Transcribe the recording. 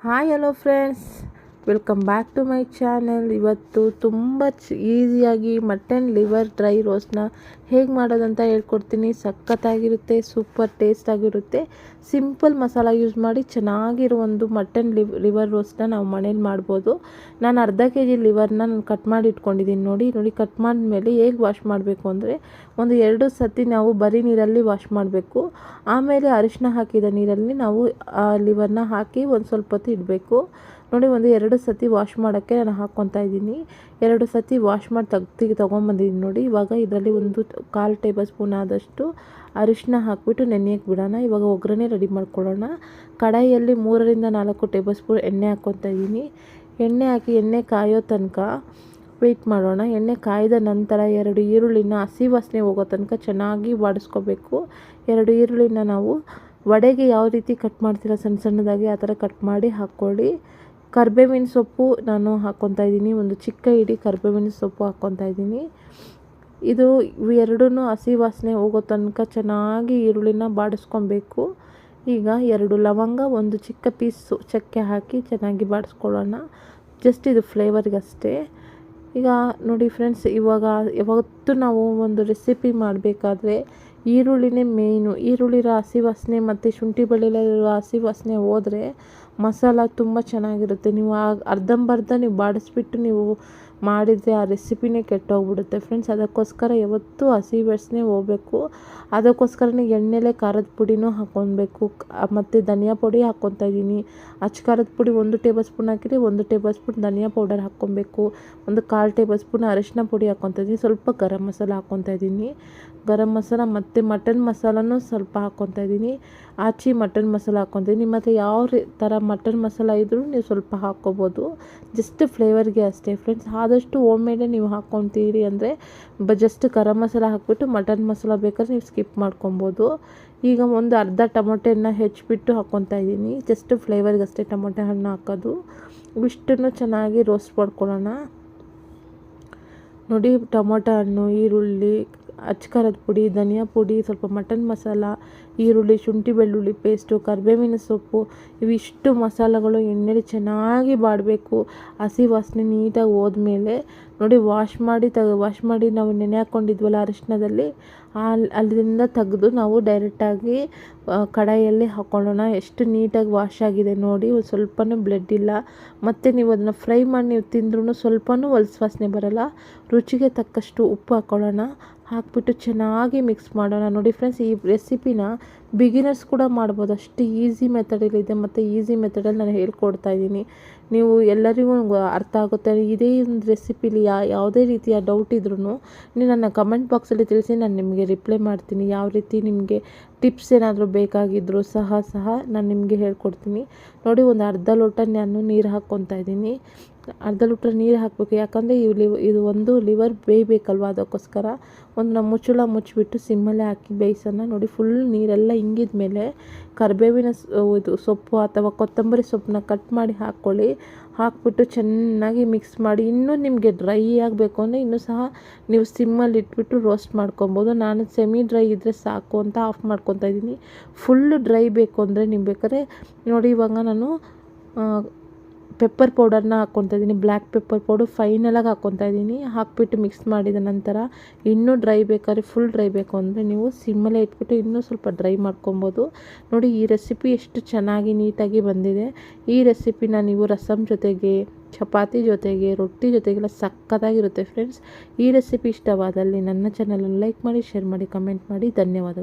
Hi hello friends Welcome back to my channel ಇವತ್ತು ತುಂಬ ಈಸಿಯಾಗಿ ಮಟನ್ ಲಿವರ್ ಡ್ರೈ ರೋಸ್ಟ್ನ ಹೇಗೆ ಮಾಡೋದಂತ ಹೇಳ್ಕೊಡ್ತೀನಿ. ಸಖತ್ತಾಗಿರುತ್ತೆ ಸೂಪರ್ ಟೇಸ್ಟ್ ಆಗಿರುತ್ತೆ. ಸಿಂಪಲ್ ಮಸಾಲ ಯೂಸ್ ಮಾಡಿ ಚೆನ್ನಾಗಿರೋ ಒಂದು ಮಟನ್ ಲಿವ್ ಲಿವರ್ ರೋಸ್ಟ್ನ ನಾವು ಮನೇಲಿ ಮಾಡ್ಬೋದು. ನಾನು ಅರ್ಧ ಕೆ ಜಿ ಲಿವರ್ನ ನಾನು ಕಟ್ ಮಾಡಿ ಇಟ್ಕೊಂಡಿದ್ದೀನಿ ನೋಡಿ. ನೋಡಿ ಕಟ್ ಮಾಡಿದ್ಮೇಲೆ ಹೇಗೆ ವಾಶ್ ಮಾಡಬೇಕು ಅಂದರೆ ಒಂದು ಎರಡು ಸತಿ ನಾವು ಬರೀ ನೀರಲ್ಲಿ ವಾಶ್ ಮಾಡಬೇಕು. ಆಮೇಲೆ ಅರಿಶಿನ ಹಾಕಿದ ನೀರಲ್ಲಿ ನಾವು, ಆ ಲಿವರ್ನ ಹಾಕಿ ಒಂದು ಸ್ವಲ್ಪ ಹೊತ್ತು ಇಡಬೇಕು. ನೋಡಿ ಒಂದು ಎರಡು ಸತಿ ವಾಶ್ ಮಾಡೋಕ್ಕೆ ನಾನು ಹಾಕ್ಕೊತಾ ಇದ್ದೀನಿ. ಎರಡು ಸತಿ ವಾಶ್ ಮಾಡಿ ತೆಗ್ದು ತೊಗೊಂಬಂದಿದ್ದೀನಿ ನೋಡಿ. ಇವಾಗ ಇದರಲ್ಲಿ ಒಂದು ಕಾಲು ಟೇಬಲ್ ಸ್ಪೂನ್ ಆದಷ್ಟು ಅರಿಶಿನ ಹಾಕ್ಬಿಟ್ಟು ನೆನೆಯಕ್ಕೆ ಬಿಡೋಣ. ಇವಾಗ ಒಗ್ಗರಣೆ ರೆಡಿ ಮಾಡ್ಕೊಳ್ಳೋಣ. ಕಡಾಯಿಯಲ್ಲಿ ಮೂರರಿಂದ ನಾಲ್ಕು ಟೇಬಲ್ ಸ್ಪೂನ್ ಎಣ್ಣೆ ಹಾಕ್ಕೊತಾ ಇದ್ದೀನಿ. ಎಣ್ಣೆ ಹಾಕಿ ಎಣ್ಣೆ ಕಾಯೋ ತನಕ ವೆಯ್ಟ್ ಮಾಡೋಣ. ಎಣ್ಣೆ ಕಾಯ್ದ ನಂತರ ಎರಡು ಈರುಳ್ಳಿನ ಹಸಿ ವಾಸನೆ ಹೋಗೋ ತನಕ ಚೆನ್ನಾಗಿ ಬಾಡಿಸ್ಕೋಬೇಕು. ಎರಡು ಈರುಳ್ಳಿನ ನಾವು ವಡೆಗೆ ಯಾವ ರೀತಿ ಕಟ್ ಮಾಡ್ತೀರ ಸಣ್ಣ ಸಣ್ಣದಾಗಿ ಆ ಥರ ಕಟ್ ಮಾಡಿ ಹಾಕ್ಕೊಳ್ಳಿ. ಕರ್ಬೇವಿನ ಸೊಪ್ಪು ನಾನು ಹಾಕ್ಕೊತಾ ಇದ್ದೀನಿ. ಒಂದು ಚಿಕ್ಕ ಇಡಿ ಕರ್ಬೇವಿನ ಸೊಪ್ಪು ಹಾಕ್ಕೊತಾ ಇದ್ದೀನಿ. ಇದು ಎರಡೂ ಹಸಿ ವಾಸನೆ ಹೋಗೋ ತನಕ ಚೆನ್ನಾಗಿ ಈರುಳ್ಳಿನ ಬಾಡಿಸ್ಕೊಬೇಕು. ಈಗ ಎರಡು ಲವಂಗ, ಒಂದು ಚಿಕ್ಕ ಪೀಸು ಚಕ್ಕೆ ಹಾಕಿ ಚೆನ್ನಾಗಿ ಬಾಡಿಸ್ಕೊಳ್ಳೋಣ. ಜಸ್ಟ್ ಇದು ಫ್ಲೇವರ್ಗಷ್ಟೇ ಈಗ ನೋಡಿ ಫ್ರೆಂಡ್ಸ್ ಇವಾಗ, ಯಾವತ್ತು ನಾವು ಒಂದು ರೆಸಿಪಿ ಮಾಡಬೇಕಾದ್ರೆ ಈರುಳ್ಳಿನೇ ಮೇಯ್ನು ಈರುಳ್ಳಿರೋ ಹಸಿ ವಾಸನೆ ಮತ್ತು ಶುಂಠಿ ಬೆಳ್ಳುಳ್ಳಿರೋ ಹಸಿ ವಾಸನೆ ಹೋದರೆ ಮಸಾಲ ತುಂಬ ಚೆನ್ನಾಗಿರುತ್ತೆ. ನೀವು ಅರ್ಧಂಬರ್ಧ ನೀವು ಬಾಡಿಸ್ಬಿಟ್ಟು ನೀವು ಮಾಡಿದರೆ ಆ ರೆಸಿಪಿನೇ ಕೆಟ್ಟೋಗ್ಬಿಡುತ್ತೆ. ಫ್ರೆಂಡ್ಸ್, ಅದಕ್ಕೋಸ್ಕರ ಯಾವತ್ತೂ ಹಸಿ ವಾಸನೆ ಹೋಗಬೇಕು. ಅದಕ್ಕೋಸ್ಕರನೇ ಎಣ್ಣೆಲೆ ಖಾರದ ಪುಡಿನೂ ಹಾಕ್ಕೊಬೇಕು ಮತ್ತು ಧನಿಯಾ ಪುಡಿ ಹಾಕ್ಕೊತಾ ಇದ್ದೀನಿ. ಅಚ್ಚ ಖಾರದ ಪುಡಿ ಒಂದು ಟೇಬಲ್ ಸ್ಪೂನ್ ಹಾಕಿದರೆ ಒಂದು ಟೇಬಲ್ ಸ್ಪೂನ್ ಧನಿಯಾ ಪೌಡರ್ ಹಾಕ್ಕೊಬೇಕು ಒಂದು ಕಾಲು ಟೇಬಲ್ ಸ್ಪೂನ್ ಅರಿಶಿನ ಪುಡಿ ಹಾಕ್ಕೊತಾ ಇದ್ದೀನಿ. ಸ್ವಲ್ಪ ಗರಂ ಮಸಾಲ ಹಾಕ್ಕೊತಾ ಇದ್ದೀನಿ. ಗರಂ ಮಸಾಲ ಮತ್ತು ಮಟನ್ ಮಸಾಲನೂ ಸ್ವಲ್ಪ ಹಾಕ್ಕೊತಾ ಇದ್ದೀನಿ. ಆಚಿ ಮಟನ್ ಮಸಾಲ ಹಾಕ್ಕೊತೀನಿ ನಿಮ್ಮ ಮತ್ತು ಯಾವ ಥರ ಮಟನ್ ಮಸಾಲ ಇದ್ದರೂ ನೀವು ಸ್ವಲ್ಪ ಹಾಕ್ಕೋಬೋದು. ಜಸ್ಟ್ ಫ್ಲೇವರ್ಗೆ ಅಷ್ಟೇ ಫ್ರೆಂಡ್ಸ್ ಆದಷ್ಟು ಹೋಮ್ ಮೇಡೇ ನೀವು ಹಾಕ್ಕೊತೀರಿ ಅಂದರೆ ಬ ಜಸ್ಟ್ ಗರಂ ಮಸಾಲ ಹಾಕ್ಬಿಟ್ಟು ಮಟನ್ ಮಸಾಲ ಬೇಕಾದ್ರೆ ನೀವು ಸ್ಕಿಪ್ ಮಾಡ್ಕೊಬೋದು. ಈಗ ಒಂದು ಅರ್ಧ ಟೊಮೊಟೆನ ಹೆಚ್ಚಿಬಿಟ್ಟು ಹಾಕ್ಕೊತಾ ಇದ್ದೀನಿ. ಜಸ್ಟ್ ಫ್ಲೇವರ್ಗೆ ಅಷ್ಟೇ ಟೊಮೊಟೆ ಹಣ್ಣು ಹಾಕೋದು. ಇಷ್ಟನ್ನು ಚೆನ್ನಾಗಿ ರೋಸ್ಟ್ ಮಾಡ್ಕೊಳ್ಳೋಣ. ನೋಡಿ ಟೊಮೊಟೊ ಹಣ್ಣು, ಈರುಳ್ಳಿ ಅಚ್ಕಾರದ ಪುಡಿ, ಧನಿಯಾ ಪುಡಿ, ಸ್ವಲ್ಪ ಮಟನ್ ಮಸಾಲ, ಈರುಳ್ಳಿ, ಶುಂಠಿ ಬೆಳ್ಳುಳ್ಳಿ ಪೇಸ್ಟು, ಕರಿಬೇವಿನ ಸೊಪ್ಪು, ಇವಿಷ್ಟು ಮಸಾಲೆಗಳು ಎಣ್ಣೆಲಿ ಚೆನ್ನಾಗಿ ಬಾಡಬೇಕು. ಹಸಿ ವಾಸನೆ ನೀಟಾಗಿ ಹೋದ್ಮೇಲೆ ನೋಡಿ, ವಾಶ್ ಮಾಡಿ ತೆಗೆ ವಾಶ್ ಮಾಡಿ ನಾವು ನೆನೆ ಹಾಕ್ಕೊಂಡಿದ್ವಲ್ಲ ಅರಿಶಿನದಲ್ಲಿ ಅಲ್ಲಿ ಅಲ್ಲಿಂದ ತೆಗೆದು ನಾವು ಡೈರೆಕ್ಟಾಗಿ ಕಡಾಯಲ್ಲಿ ಹಾಕೊಳ್ಳೋಣ. ಎಷ್ಟು ನೀಟಾಗಿ ವಾಶ್ ಆಗಿದೆ ನೋಡಿ, ಒಂದು ಸ್ವಲ್ಪನೂ ಬ್ಲಡ್ ಇಲ್ಲ. ಮತ್ತು ನೀವು ಅದನ್ನು ಫ್ರೈ ಮಾಡಿ ನೀವು ತಿಂದ್ರೂ ಸ್ವಲ್ಪನೂ ಹೊಲ್ಸು ವಾಸನೆ ಬರೋಲ್ಲ. ರುಚಿಗೆ ತಕ್ಕಷ್ಟು ಉಪ್ಪು ಹಾಕ್ಕೊಳ್ಳೋಣ ಹಾಕ್ಬಿಟ್ಟು ಚೆನ್ನಾಗಿ ಮಿಕ್ಸ್ ಮಾಡೋಣ. ನೋಡಿ ಫ್ರೆಂಡ್ಸ್ ಈ ರೆಸಿಪಿನ ಬಿಗಿನರ್ಸ್ ಕೂಡ ಮಾಡ್ಬೋದು. ಅಷ್ಟು ಈಸಿ ಮೆಥಡಲ್ಲಿದೆ ಮತ್ತು ಈಸಿ ಮೆಥಡಲ್ಲಿ ನಾನು ಹೇಳ್ಕೊಡ್ತಾ ಇದ್ದೀನಿ. ನೀವು ಎಲ್ಲರಿಗೂ ಅರ್ಥ ಆಗುತ್ತೆ. ಇದೇ ಒಂದು ರೆಸಿಪಿಲಿ ಯಾವುದೇ ರೀತಿಯ ಡೌಟ್ ಇದ್ರೂ ನೀವು ನನ್ನ ಕಮೆಂಟ್ ಬಾಕ್ಸಲ್ಲಿ ತಿಳಿಸಿ, ನಾನು ನಿಮಗೆ ರಿಪ್ಲೈ ಮಾಡ್ತೀನಿ. ಯಾವ ರೀತಿ ನಿಮಗೆ ಟಿಪ್ಸ್ ಏನಾದರೂ ಬೇಕಾಗಿದ್ದರೂ ಸಹ ಸಹ ನಾನು ನಿಮಗೆ ಹೇಳ್ಕೊಡ್ತೀನಿ. ನೋಡಿ ಒಂದು ಅರ್ಧ ಲೋಟ ನಾನು ನೀರು ಹಾಕ್ಕೊತಾ ಇದ್ದೀನಿ. ಅರ್ಧ ಲೀಟ್ರ್ ನೀರು ಹಾಕಬೇಕು. ಯಾಕಂದರೆ ಇವು ಲಿವ್, ಇದು ಒಂದು ಲಿವರ್ ಬೇಯಬೇಕಲ್ವ ಅದಕ್ಕೋಸ್ಕರ. ಒಂದು ನಮ್ಮ ಮುಚ್ಚಳ ಮುಚ್ಚಿಬಿಟ್ಟು ಸಿಮ್ಮಲ್ಲೇ ಹಾಕಿ ಬೇಯಿಸೋಣ. ನೋಡಿ ಫುಲ್ ನೀರೆಲ್ಲ ಇಂಗಿದ ಮೇಲೆ ಕರಿಬೇವಿನ ಇದು ಸೊಪ್ಪು ಅಥವಾ ಕೊತ್ತಂಬರಿ ಸೊಪ್ಪನ್ನ ಕಟ್ ಮಾಡಿ ಹಾಕ್ಕೊಳ್ಳಿ ಹಾಕ್ಬಿಟ್ಟು ಚೆನ್ನಾಗಿ ಮಿಕ್ಸ್ ಮಾಡಿ. ಇನ್ನೂ ನಿಮಗೆ ಡ್ರೈ ಆಗಬೇಕು ಅಂದರೆ ಇನ್ನೂ ಸಹ ನೀವು ಸಿಮ್ಮಲ್ಲಿ ಇಟ್ಬಿಟ್ಟು ರೋಸ್ಟ್ ಮಾಡ್ಕೊಬೋದು. ನಾನು ಸೆಮಿ ಡ್ರೈ ಇದ್ದರೆ ಸಾಕು ಅಂತ ಆಫ್ ಮಾಡ್ಕೊತಾ ಇದ್ದೀನಿ. ಫುಲ್ ಡ್ರೈ ಬೇಕು ಅಂದರೆ ನೀವು ಬೇಕಾದ್ರೆ ನೋಡಿ ಇವಾಗ ನಾನು ಪೆಪ್ಪರ್ ಪೌಡರ್ನ ಹಾಕ್ಕೊತಾ ಇದ್ದೀನಿ ಬ್ಲ್ಯಾಕ್ ಪೆಪ್ಪರ್ ಪೌಡರ್ ಫೈನಲಾಗಿ ಹಾಕ್ಕೊತಾ ಇದ್ದೀನಿ ಹಾಕ್ಬಿಟ್ಟು ಮಿಕ್ಸ್ ಮಾಡಿದ ನಂತರ ಇನ್ನೂ ಡ್ರೈ ಬೇಕಾದ್ರೆ ಫುಲ್ ಡ್ರೈ ಬೇಕು ಅಂದರೆ ನೀವು ಸಿಮ್ಮಲ್ಲೇ ಇಟ್ಬಿಟ್ಟು ಇನ್ನೂ ಸ್ವಲ್ಪ ಡ್ರೈ ಮಾಡ್ಕೊಬೋದು. ನೋಡಿ ಈ ರೆಸಿಪಿ ಎಷ್ಟು ಚೆನ್ನಾಗಿ ನೀಟಾಗಿ ಬಂದಿದೆ. ಈ ರೆಸಿಪಿನ ನೀವು ರಸಮ್ ಜೊತೆಗೆ, ಚಪಾತಿ ಜೊತೆಗೆ, ರೊಟ್ಟಿ ಜೊತೆಗೆಲ್ಲ ಸಕ್ಕತ್ತಾಗಿರುತ್ತೆ ಫ್ರೆಂಡ್ಸ್ ಈ ರೆಸಿಪಿ ಇಷ್ಟವಾದಲ್ಲಿ ನನ್ನ ಚಾನಲನ್ನು ಲೈಕ್ ಮಾಡಿ ಶೇರ್ ಮಾಡಿ ಕಮೆಂಟ್ ಮಾಡಿ. ಧನ್ಯವಾದಗಳು.